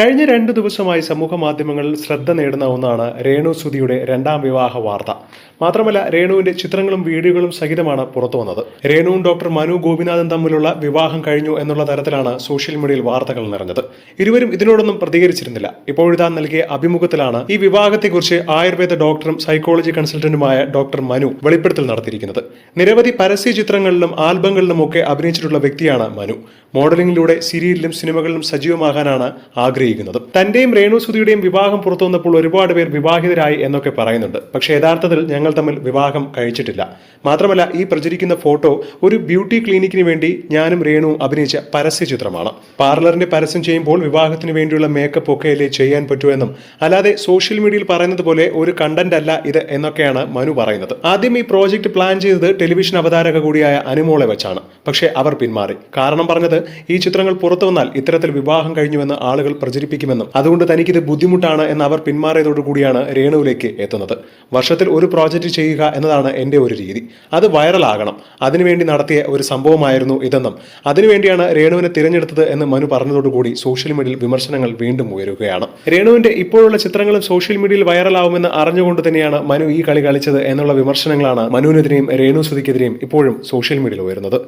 കഴിഞ്ഞ രണ്ടു ദിവസമായി സമൂഹ മാധ്യമങ്ങളിൽ ശ്രദ്ധ നേടുന്ന ഒന്നാണ് രേണു സുധിയുടെ രണ്ടാം വിവാഹ വാർത്ത. മാത്രമല്ല രേണുവിന്റെ ചിത്രങ്ങളും വീഡിയോകളും സഹിതമാണ് പുറത്തു വന്നത്. രേണുവും ഡോക്ടർ മനു ഗോപിനാഥൻ തമ്മിലുള്ള വിവാഹം കഴിഞ്ഞു എന്നുള്ള തരത്തിലാണ് സോഷ്യൽ മീഡിയയിൽ വാർത്തകൾ നിറഞ്ഞത്. ഇരുവരും ഇതിനോടൊന്നും പ്രതികരിച്ചിരുന്നില്ല. ഇപ്പോഴിതാ നൽകിയ അഭിമുഖത്തിലാണ് ഈ വിവാഹത്തെക്കുറിച്ച് ആയുർവേദ ഡോക്ടറും സൈക്കോളജി കൺസൾട്ടന്റുമായ ഡോക്ടർ മനു വെളിപ്പെടുത്തൽ നടത്തിയിരിക്കുന്നത്. നിരവധി പരസ്യ ചിത്രങ്ങളിലും ആൽബങ്ങളിലും ഒക്കെ അഭിനയിച്ചിട്ടുള്ള വ്യക്തിയാണ് മനു. മോഡലിംഗിലൂടെ സീരിയലിലും സിനിമകളിലും സജീവമാകാനാണ് ആഗ്രഹിക്കുന്നത്. തന്റെയും രേണു സുധിയുടെയും വിവാഹം പുറത്തു വന്നപ്പോൾ ഒരുപാട് പേർ വിവാഹിതരായി എന്നൊക്കെ പറയുന്നുണ്ട്. പക്ഷേ യഥാർത്ഥത്തിൽ ഞങ്ങൾ തമ്മിൽ വിവാഹം കഴിച്ചിട്ടില്ല. മാത്രമല്ല ഈ പ്രചരിക്കുന്ന ഫോട്ടോ ഒരു ബ്യൂട്ടി ക്ലിനിക്കിന് വേണ്ടി ഞാനും രേണു അഭിനയിച്ച പരസ്യ ചിത്രമാണ്. പാർലറിന്റെ പരസ്യം ചെയ്യുമ്പോൾ വിവാഹത്തിന് വേണ്ടിയുള്ള മേക്കപ്പ് ഒക്കെ അല്ലേ ചെയ്യാൻ പറ്റുമെന്നും അല്ലാതെ സോഷ്യൽ മീഡിയയിൽ പറയുന്നത് പോലെ ഒരു കണ്ടന്റ് അല്ല ഇത് എന്നൊക്കെയാണ് മനു പറയുന്നത്. ആദ്യം ഈ പ്രോജക്റ്റ് പ്ലാൻ ചെയ്തത് ടെലിവിഷൻ അവതാരക കൂടിയായ അനുമോളെ വെച്ചാണ്. പക്ഷേ അവർ പിന്മാറി. കാരണം പറഞ്ഞത് ഈ ചിത്രങ്ങൾ പുറത്തു വന്നാൽ ഇത്തരത്തിൽ വിവാഹം കഴിഞ്ഞുവെന്ന് ആളുകൾ പ്രചരിപ്പിക്കുമെന്നും അതുകൊണ്ട് തനിക്കിത് ബുദ്ധിമുട്ടാണ് എന്ന് അവർ പിന്മാറിയതോടുകൂടിയാണ് രേണുവിലേക്ക് എത്തുന്നത്. വർഷത്തിൽ ഒരു പ്രോജക്റ്റ് ചെയ്യുക എന്നതാണ് എന്റെ ഒരു രീതി. അത് വൈറലാകണം. അതിനുവേണ്ടി നടത്തിയ ഒരു സംഭവമായിരുന്നു ഇതെന്നും അതിനുവേണ്ടിയാണ് രേണുവിനെ തിരഞ്ഞെടുത്തത് എന്ന് മനു പറഞ്ഞതോടുകൂടി സോഷ്യൽ മീഡിയയിൽ വിമർശനങ്ങൾ വീണ്ടും ഉയരുകയാണ്. രേണുവിന്റെ ഇപ്പോഴുള്ള ചിത്രങ്ങളും സോഷ്യൽ മീഡിയയിൽ വൈറലാവുമെന്ന് അറിഞ്ഞുകൊണ്ട് തന്നെയാണ് മനു ഈ കളി കളിച്ചത് എന്നുള്ള വിമർശനങ്ങളാണ് മനുവിനെതിരെയും രേണു സുധിക്കെതിരെയും ഇപ്പോഴും സോഷ്യൽ മീഡിയയിൽ ഉയരുന്നത്.